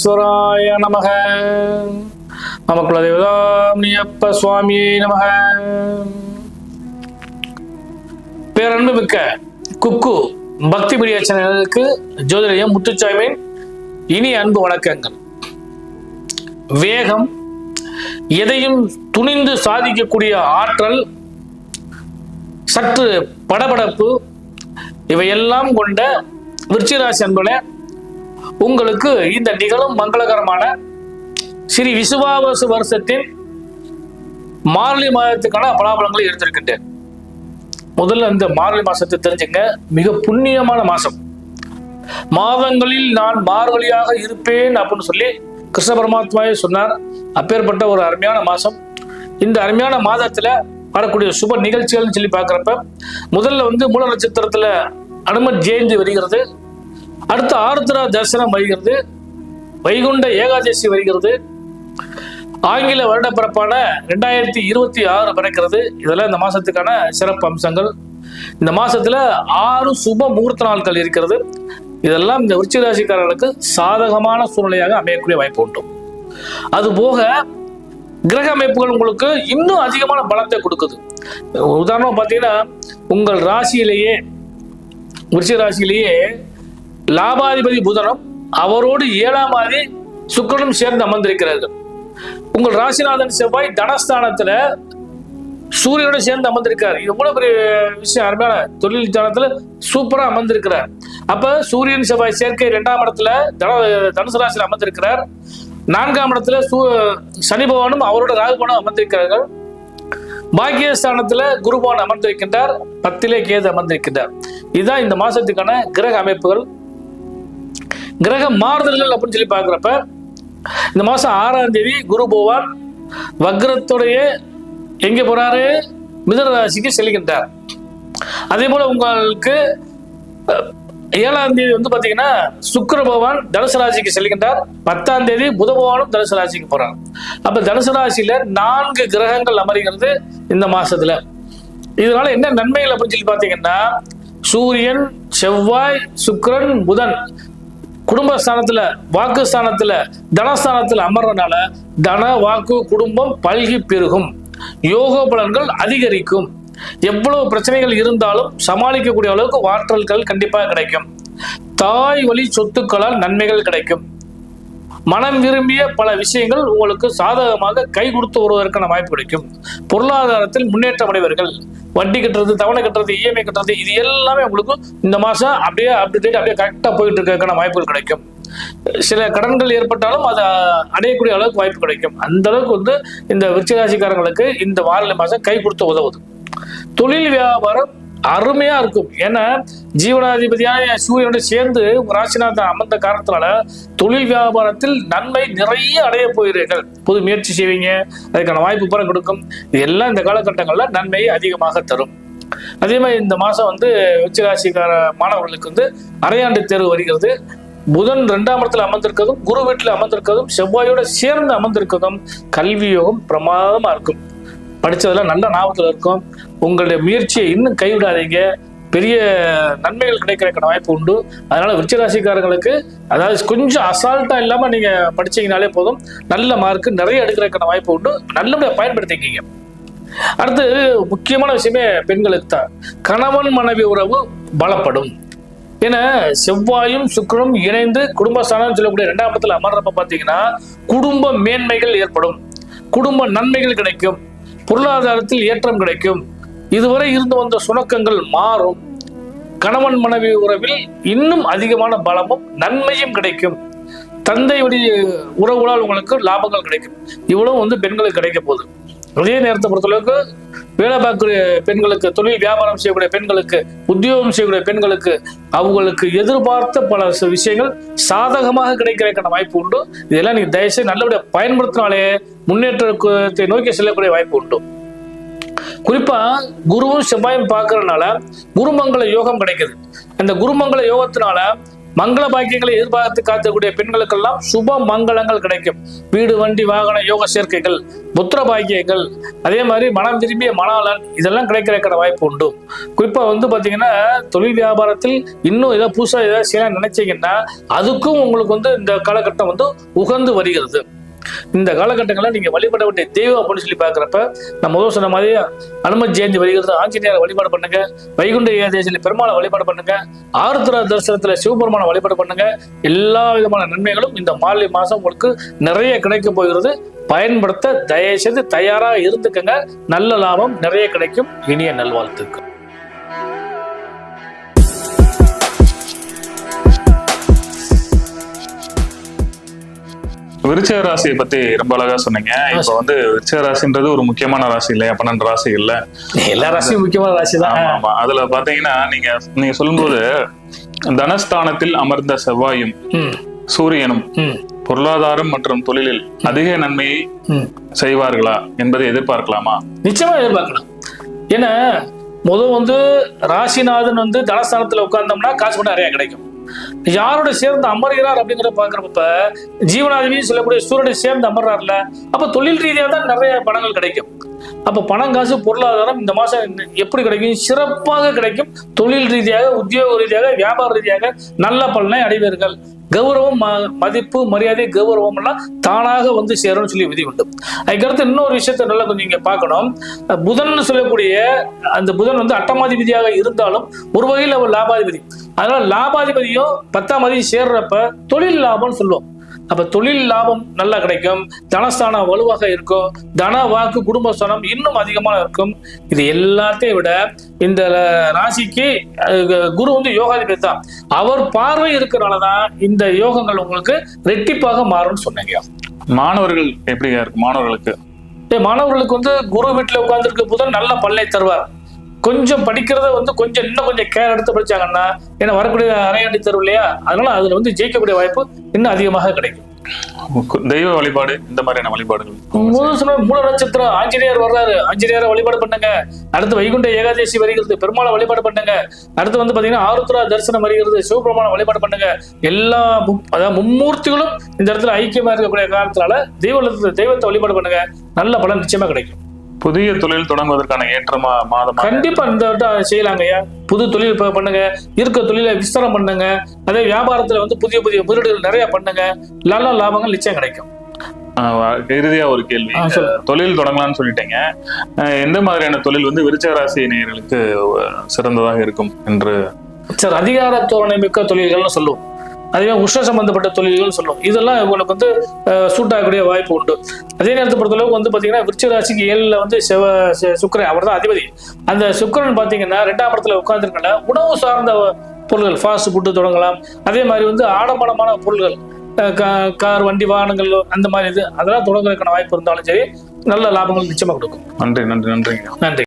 விக்னேஸ்வராய நமக. நம குலதேவதாம் நீயப்ப சுவாமியே நமக. பேரன்பு மிக்க குக்கு பக்தி மீடியா சேனலுக்கு ஜோதிடம் முத்துச்சாமியின் இனி அன்பு வணக்கங்கள். வேகம் எதையும் துணிந்து சாதிக்கக்கூடிய ஆற்றல் சற்று படபடப்பு இவையெல்லாம் கொண்ட விருச்சிராசி அன்புல உங்களுக்கு இந்த நிகழும் மங்களகரமான ஸ்ரீ விசுவாவசு வருஷத்தின் மார்கழி மாதத்துக்கான பலாபலங்களை எடுத்திருக்கின்றேன். முதல்ல இந்த மார்கழி மாசத்தை தெரிஞ்சுங்க. மிக புண்ணியமான மாசம். மாதங்களில் நான் மார்கழியாக இருப்பேன் அப்படின்னு சொல்லி கிருஷ்ண பரமாத்மாவே சொன்னார். அப்பேற்பட்ட ஒரு அருமையான மாசம். இந்த அருமையான மாதத்துல வரக்கூடிய சுப நிகழ்ச்சிகள்னு சொல்லி பார்க்குறப்ப முதல்ல வந்து மூல நட்சத்திரத்துல அனுமன் ஜெயந்தி வருகிறது. அடுத்து ஆருத்ரா தரிசனம் வருகிறது. வைகுண்ட ஏகாதசி வருகிறது. ஆங்கில வருடப்பிறப்பான ரெண்டாயிரத்தி இருபத்தி ஆறு பிறக்கிறது. இதெல்லாம் இந்த மாசத்துக்கான சிறப்பு அம்சங்கள். இந்த மாசத்துல ஆறு சுப முகூர்த்த நாட்கள் இருக்கிறது. இதெல்லாம் இந்த விருச்சிக ராசிக்காரர்களுக்கு சாதகமான சூழ்நிலையாக அமையக்கூடிய வாய்ப்பு உண்டு. அது போக கிரக அமைப்புகள் உங்களுக்கு இன்னும் அதிகமான பலத்தை கொடுக்குது. உதாரணம் பார்த்தீங்கன்னா உங்கள் ராசியிலேயே விருச்சிக ராசியிலேயே லாபாதிபதி புதனும் அவரோடு ஏழாம் ஆதி சுக்கரனும் சேர்ந்து அமர்ந்திருக்கிறார்கள் உங்கள் ராசிநாதன் செவ்வாய் தனஸ்தானத்துல சூரியனோட சேர்ந்து அமர்ந்திருக்கார். இது எவ்வளவு பெரிய விஷயம்? அருமையான தொழில் ஸ்தானத்துல சூப்பரா அமர்ந்திருக்கிறார். அப்ப சூரியன் செவ்வாய் சேர்க்கை இரண்டாம் இடத்துல தன தனுசு ராசியில் அமர்ந்திருக்கிறார். நான்காம் இடத்துல சூ சனி பகவானும் அவரோட ராகுபவனும் அமர்ந்திருக்கிறார்கள். பாக்கியஸ்தானத்துல குருபவன் அமர்ந்திருக்கின்றார். பத்திலே கேது அமர்ந்திருக்கின்றார். இதுதான் இந்த மாசத்துக்கான கிரக அமைப்புகள். கிரக மாறுதல்கள் அப்படின்னு சொல்லி பார்க்குறப்ப இந்த மாசம் ஆறாம் தேதி குரு போவார். வக்ரத்துடைய எங்க போறாரு? மிதனராசிக்கு செல்கின்றார். அதே போல உங்களுக்கு ஏழாம் தேதி வந்து பாத்தீங்கன்னா சுக்கர பகவான் தனுசு ராசிக்கு செல்கின்றார். பத்தாம் தேதி புத பகவானும் தனுசு ராசிக்கு போறார். அப்ப தனுசு ராசியில் நான்கு கிரகங்கள் அமருகிறது இந்த மாசத்துல. இதனால என்ன நன்மைகள் அப்படின்னு சொல்லி பார்த்தீங்கன்னா சூரியன் செவ்வாய் சுக்கரன் புதன் குடும்பஸ்தானத்துல வாக்குஸ்தானத்துல தனஸ்தானத்துல அமர்றதுனால தன வாக்கு குடும்பம் பல்கி பெருகும். யோக பலன்கள் அதிகரிக்கும். எவ்வளவு பிரச்சனைகள் இருந்தாலும் சமாளிக்கக்கூடிய அளவுக்கு ஆற்றல்கள் கண்டிப்பாக கிடைக்கும். தாய் வழி சொத்துக்களால் நன்மைகள் கிடைக்கும். மனம் விரும்பிய பல விஷயங்கள் உங்களுக்கு சாதகமாக கை கொடுத்து வருவதற்கான வாய்ப்பு கிடைக்கும். பொருளாதாரத்தில் முன்னேற்றம் அடைவர்கள். வட்டி கட்டுறது தவணை கட்டுறது இஎம்ஐ கட்டுறது இது எல்லாமே உங்களுக்கு இந்த மாசம் அப்படியே அப்டேட் அப்படியே கரெக்டாக போயிட்டு இருக்கிறதுக்கான வாய்ப்புகள் கிடைக்கும். சில கடன்கள் ஏற்பட்டாலும் அதை அடையக்கூடிய அளவுக்கு வாய்ப்பு கிடைக்கும். அந்த அளவுக்கு வந்து இந்த விருச்சிகராசிக்காரங்களுக்கு இந்த வாரல மாசம் கை கொடுத்து உதவுது. தொழில் வியாபாரம் அருமையா இருக்கும். ஏன்னா ஜீவனாதிபதியான சூரியனோட சேர்ந்து ராசிநாதன் அமர்ந்த காரணத்தினால தொழில் வியாபாரத்தில் நன்மை நிறைய அடைய போகிறீர்கள். புது முயற்சி செய்வீங்க. அதுக்கான வாய்ப்பு பூரா கொடுக்கும். இது எல்லாம் இந்த காலகட்டங்கள்ல நன்மையை அதிகமாக தரும். அதே மாதிரி இந்த மாசம் வந்து உச்சராசிக்கார மாணவர்களுக்கு வந்து அரையாண்டு தேர்வு வருகிறது. புதன் ரெண்டாம் இடத்துல அமர்ந்திருக்கிறதும் குரு வீட்டில் அமர்ந்திருக்கிறதும் செவ்வாயோட சேர்ந்து அமர்ந்திருக்கிறதும் கல்வி யோகம் பிரமாதமா இருக்கும். படித்ததெல்லாம் நல்ல ஞாபகத்தில் இருக்கும். உங்களுடைய முயற்சியை இன்னும் கைவிடாதீங்க. பெரிய நன்மைகள் கிடைக்கிறதுக்கான வாய்ப்பு உண்டு. அதனால விருச்சிகராசிக்காரங்களுக்கு அதாவது கொஞ்சம் அசால்ட்டா இல்லாம நீங்க படிச்சீங்கனாலே போதும். நல்ல மார்க் நிறைய எடுக்கிறதுக்கான வாய்ப்பு உண்டு. நல்லபடியா பயன்படுத்திக்கிங்க. அடுத்து முக்கியமான விஷயமே பெண்களுக்கு தான். கணவன் மனைவி உறவு பலப்படும். ஏன்னா செவ்வாயும் சுக்கரும் இணைந்து குடும்பஸ்தானம் சொல்லக்கூடிய இரண்டாம் இடத்துல அமர்றப்ப பார்த்தீங்கன்னா குடும்ப மேன்மைகள் ஏற்படும். குடும்ப நன்மைகள் கிடைக்கும். பொருளாதாரத்தில் ஏற்றம் கிடைக்கும். இதுவரை இருந்து வந்த சுணக்கங்கள் மாறும். கணவன் மனைவி உறவில் இன்னும் அதிகமான பலமும் நன்மையும் கிடைக்கும். தந்தை உறவுகளால் உங்களுக்கு லாபங்கள் கிடைக்கும். இவ்வளவு வந்து பெண்களுக்கு கிடைக்க போகுது. அதே நேரத்தை பொறுத்தளவுக்கு வேலை பார்க்கக்கூடிய பெண்களுக்கு தொழில் வியாபாரம் செய்யக்கூடிய பெண்களுக்கு உத்தியோகம் செய்யக்கூடிய பெண்களுக்கு அவங்களுக்கு எதிர்பார்த்த பல விஷயங்கள் சாதகமாக கிடைக்கிறதுக்கான வாய்ப்பு உண்டு. இதெல்லாம் நீங்க தயவுசெய்து நல்லபடியாக பயன்படுத்தினாலே முன்னேற்றத்தை நோக்கி செல்லக்கூடிய வாய்ப்பு உண்டு. குறிப்பா குருவும் செவ்வாயும் பார்க்கறதுனால குருமங்கள யோகம் கிடைக்குது. அந்த குருமங்கள யோகத்தினால மங்கள பாக்கியங்களை எதிர்பார்த்து காத்தக்கூடிய பெண்களுக்கெல்லாம் சுப மங்களங்கள் கிடைக்கும். வீடு வண்டி வாகன யோக சேர்க்கைகள் புத்திர பாக்கியங்கள் அதே மாதிரி மனம் விரும்பிய மணாளன் இதெல்லாம் கிடைக்கிறக்கான வாய்ப்பு உண்டு. குறிப்பாக வந்து பார்த்தீங்கன்னா தொழில் வியாபாரத்தில் இன்னும் ஏதாவது புதுசாக ஏதாவது செய்யலாம் நினைச்சீங்கன்னா அதுக்கும் உங்களுக்கு வந்து இந்த காலகட்டம் வந்து உகந்து வருகிறது. இந்த காலகட்டங்களில் நீங்கள் வழிபட வேண்டிய தெய்வம் அப்படின்னு சொல்லி பார்க்குறப்ப நான் முதல் சொன்ன மாதிரி அனுமதி ஜெயந்தி வருகிறது ஆஞ்சநேயரை வழிபாடு பண்ணுங்க வைகுண்ட ஏதேசியில் பெருமாளை வழிபாடு பண்ணுங்க ஆருத்ரா தரிசனத்தில் சிவபெருமானை வழிபாடு பண்ணுங்க எல்லா விதமான நன்மைகளும் இந்த மாலை மாதம் உங்களுக்கு நிறைய கிடைக்க போகிறது. பயன்படுத்த தயவுசெய்து தயாராக இருந்துக்கங்க. நல்ல லாபம் நிறைய கிடைக்கும். இனிய நல்வாழ்த்துக்கள். விருச்சிக ராசியை பத்தி ரொம்ப அழகா சொன்னீங்க. இப்ப வந்து விருச்சிக ராசின்றது ஒரு முக்கியமான ராசி இல்லையா? பன்னெண்டு ராசிகள்ல. எல்லா ராசியும் முக்கியமான ராசி தான் ஆமா. அதுல பாத்தீங்கன்னா நீங்க நீங்க சொல்லும்போது தனஸ்தானத்தில் அமர்ந்த செவ்வாயும் சூரியனும் பொருளாதாரம் மற்றும் தொழிலில் அதிக நன்மையை செய்வார்களா என்பதை எதிர்பார்க்கலாமா? நிச்சயமா எதிர்பார்க்கலாம். ஏன்னா முதல் வந்து ராசிநாதன் வந்து தனஸ்தானத்துல உட்கார்ந்தோம்னா காசு மட்டும் நிறைய கிடைக்கும். யாரோட சேர்ந்து அமர்கிறார் அப்படிங்கிறத பாக்குறப்ப ஜீவனாதிபதி சொல்லக்கூடிய சூரியனை சேர்ந்து அமர்றாருல அப்ப தொழில் ரீதியாக தான் நிறைய பணங்கள் கிடைக்கும். அப்ப பணம் காசு பொருளாதாரம் இந்த மாசம் எப்படி கிடைக்கும்? சிறப்பாக கிடைக்கும். தொழில் ரீதியாக உத்தியோக ரீதியாக வியாபார ரீதியாக நல்ல பலனை அடைவீர்கள். கௌரவம் ம- மதிப்பு மரியாதை கௌரவம் எல்லாம் தானாக வந்து சேரும்னு சொல்லி விதி உண்டு. அதுக்கடுத்து இன்னொரு விஷயத்த நல்லா கொஞ்சம் இங்க பார்க்கணும். புதன் சொல்லக்கூடிய அந்த புதன் வந்து அட்டமாதிபதியாக இருந்தாலும் ஒரு வகையில் அவர் லாபாதிபதி. அதனால லாபாதிபதியும் பத்தாம் அதிபதி சேர்றப்ப தொழில் லாபம்னு சொல்லுவோம். அப்ப தொழில் லாபம் நல்லா கிடைக்கும் தனஸ்தானம் வலுவாக இருக்கும் தன வாக்கு குடும்பஸ்தானம் இன்னும் அதிகமாக இருக்கும். இது எல்லாத்தையும் விட இந்த ராசிக்கு குரு வந்து யோகாதிபதி தான். அவர் பார்வை இருக்கிறனாலதான் இந்த யோகங்கள் உங்களுக்கு ரெட்டிப்பாக மாறும்னு சொன்னீங்க. மாணவர்கள் எப்படியா இருக்கு? மாணவர்களுக்கு? மாணவர்களுக்கு வந்து குரு வீட்டில் உட்கார்ந்துருக்க புதன் நல்ல பல்லை தருவார். கொஞ்சம் படிக்கிறத வந்து கொஞ்சம் இன்னும் கொஞ்சம் கேர் எடுத்து படிச்சாங்கன்னா ஏன்னா வரக்கூடிய அரையாண்டி தரும் இல்லையா? அதனால அதுல வந்து ஜெயிக்கக்கூடிய வாய்ப்பு இன்னும் அதிகமாக கிடைக்கும். தெய்வ வழிபாடு இந்த மாதிரியான வழிபாடுகள். மூல நட்சத்திரம் ஆஞ்சநேயர் வர்றாரு. ஆஞ்சநேயரை வழிபாடு பண்ணுங்க. அடுத்து வைகுண்ட ஏகாதேசி வருகிறது. பெருமாளை வழிபாடு பண்ணுங்க. அடுத்து வந்து பாத்தீங்கன்னா ஆருத்ரா தரிசனம் வருகிறது. சிவபெருமானை வழிபாடு பண்ணுங்க. எல்லா அதாவது மும்மூர்த்திகளும் இந்த இடத்துல ஐக்கியமா இருக்கக்கூடிய காலத்தினால தெய்வ தெய்வத்தை வழிபாடு பண்ணுங்க. நல்ல பலன் நிச்சயமா கிடைக்கும். புதிய தொழில் தொடங்குவதற்கான ஏற்றமா மாதமா கண்டிப்பா இந்த வட்டம் செய்யலாங்க ஐயா. புது தொழில் பண்ணுங்க. இருக்க தொழிலை விஸ்தாரம் பண்ணுங்க. அதே வியாபாரத்துல வந்து புதிய புதிய முதலீடுகள் நிறைய பண்ணுங்க. நல்ல லாபங்கள் நிச்சயம் கிடைக்கும். இறுதியா ஒரு கேள்வி. தொழில் தொடங்கலாம்னு சொல்லிட்டீங்க. எந்த மாதிரியான தொழில் வந்து விருச்சிக ராசி நேயர்களுக்கு சிறந்ததாக இருக்கும் என்று? சார் அதிகார தோரணை மிக்க தொழில்கள்னு சொல்லுவோம். அதே உஷ்ண சம்பந்தப்பட்ட தொழில்கள் சொல்லுவோம் இதெல்லாம் உங்களுக்கு வந்து சூட் ஆகக்கூடிய வாய்ப்பு உண்டு. அதே நேரத்தை பொறுத்தளவுக்கு வந்து பாத்தீங்கன்னா விருச்சிக ராசிக்கு ஏழுல வந்து செவ சுக்கிரன் அவர் தான் அதிபதி. அந்த சுக்கிரன் பாத்தீங்கன்னா ரெண்டாம் இடத்துல உட்கார்ந்துருக்கல உணவு சார்ந்த பொருள்கள் ஃபாஸ்ட் ஃபுட்டு தொடங்கலாம். அதே மாதிரி வந்து ஆடம்பரமான பொருள்கள் கார் வண்டி வாகனங்கள் அந்த மாதிரி இது அதெல்லாம் தொடங்குறதுக்கான வாய்ப்பு இருந்தாலும் சரி நல்ல லாபங்கள் நிச்சயமா கொடுக்கும். நன்றி நன்றி நன்றிங்க நன்றி.